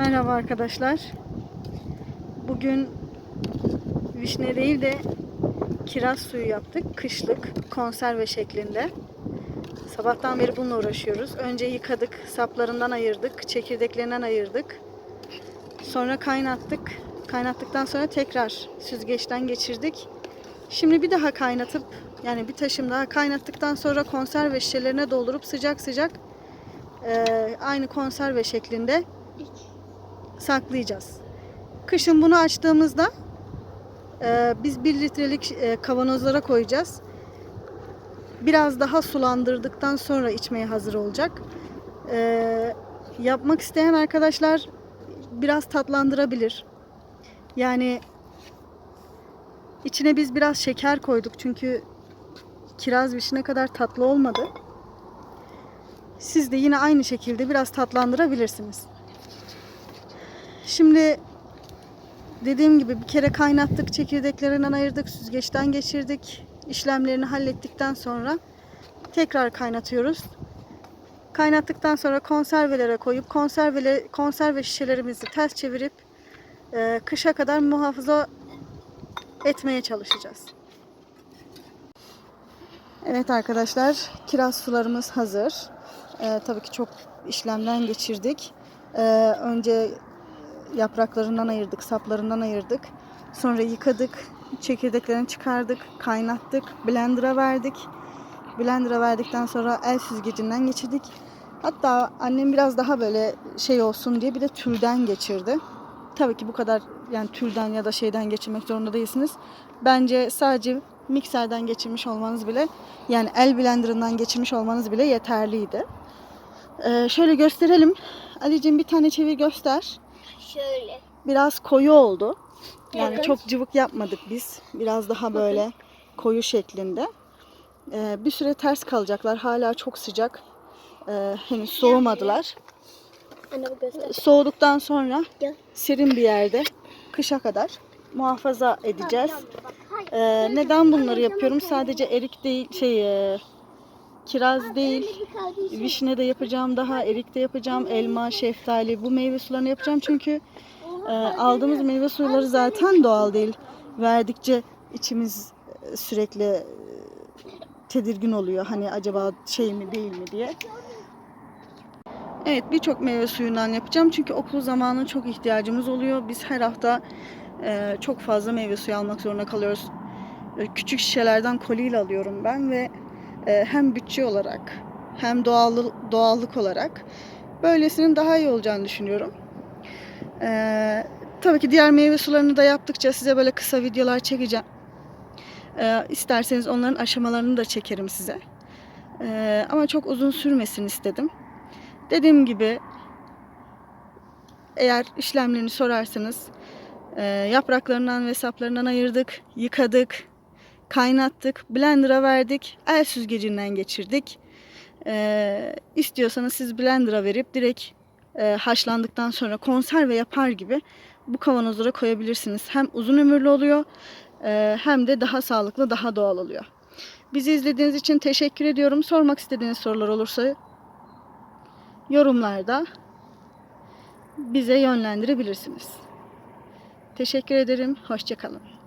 Merhaba arkadaşlar. Bugün vişne değil de kiraz suyu yaptık. Kışlık konserve şeklinde. Sabahtan beri bununla uğraşıyoruz. Önce yıkadık, saplarından ayırdık, çekirdeklerinden ayırdık. Sonra kaynattık. Kaynattıktan sonra tekrar süzgeçten geçirdik. Şimdi bir daha kaynatıp yani bir taşım daha kaynattıktan sonra konserve şişelerine doldurup sıcak sıcak eee, aynı konserve şeklinde saklayacağız. Kışın bunu açtığımızda e, biz 1 litrelik e, kavanozlara koyacağız. Biraz daha sulandırdıktan sonra içmeye hazır olacak. E, yapmak isteyen arkadaşlar biraz tatlandırabilir. Yani içine biz biraz şeker koyduk çünkü kiraz vişne kadar tatlı olmadı. Siz de yine aynı şekilde biraz tatlandırabilirsiniz. Şimdi dediğim gibi bir kere kaynattık, çekirdeklerinden ayırdık, süzgeçten geçirdik. İşlemlerini hallettikten sonra tekrar kaynatıyoruz. Kaynattıktan sonra konservelere koyup konservele, konserve şişelerimizi ters çevirip e, kışa kadar muhafaza etmeye çalışacağız. Evet arkadaşlar, kiraz sularımız hazır. E, tabii ki çok işlemden geçirdik. E, önce yapraklarından ayırdık, saplarından ayırdık. Sonra yıkadık, çekirdeklerini çıkardık, kaynattık, blender'a verdik. Blender'a verdikten sonra el süzgecinden geçirdik. Hatta annem biraz daha böyle şey olsun diye bir de tülden geçirdi. Tabii ki bu kadar yani tülden ya da şeyden geçirmek zorunda değilsiniz. Bence sadece mikserden geçirmiş olmanız bile yani el blenderından geçirmiş olmanız bile yeterliydi. Ee, şöyle gösterelim. Ali'cim bir tane çevir göster Şöyle. biraz koyu oldu. Yani Evet. çok cıvık yapmadık biz. Biraz daha böyle koyu şeklinde. Ee, bir süre ters kalacaklar. Hala çok sıcak. Ee, henüz soğumadılar. Göster. Soğuduktan sonra serin bir yerde kışa kadar muhafaza edeceğiz. Ee, neden bunları yapıyorum? Sadece erik değil, şey, kiraz değil, vişne de yapacağım daha, erik de yapacağım, elma, şeftali, bu meyve sularını yapacağım çünkü e, aldığımız meyve suları zaten doğal değil. Verdikçe içimiz e, sürekli e, tedirgin oluyor. Hani acaba şey mi değil mi diye. Evet birçok meyve suyundan yapacağım çünkü okul zamanı çok ihtiyacımız oluyor. Biz her hafta e, çok fazla meyve suyu almak zorunda kalıyoruz. E, küçük şişelerden koliyle alıyorum ben ve hem bütçe olarak hem doğal, doğallık olarak böylesinin daha iyi olacağını düşünüyorum. E, tabii ki diğer meyve sularını da yaptıkça size böyle kısa videolar çekeceğim. E, isterseniz onların aşamalarını da çekerim size. E, ama çok uzun sürmesin istedim. Dediğim gibi eğer işlemlerini sorarsanız e, yapraklarından ve saplarından ayırdık, yıkadık, kaynattık, blender'a verdik, el süzgecinden geçirdik. E, istiyorsanız siz blender'a verip direkt e, haşlandıktan sonra konserve yapar gibi bu kavanozlara koyabilirsiniz. Hem uzun ömürlü oluyor e, hem de daha sağlıklı, daha doğal oluyor. Bizi izlediğiniz için teşekkür ediyorum. Sormak istediğiniz sorular olursa yorumlarda bize yönlendirebilirsiniz. Teşekkür ederim. Hoşçakalın.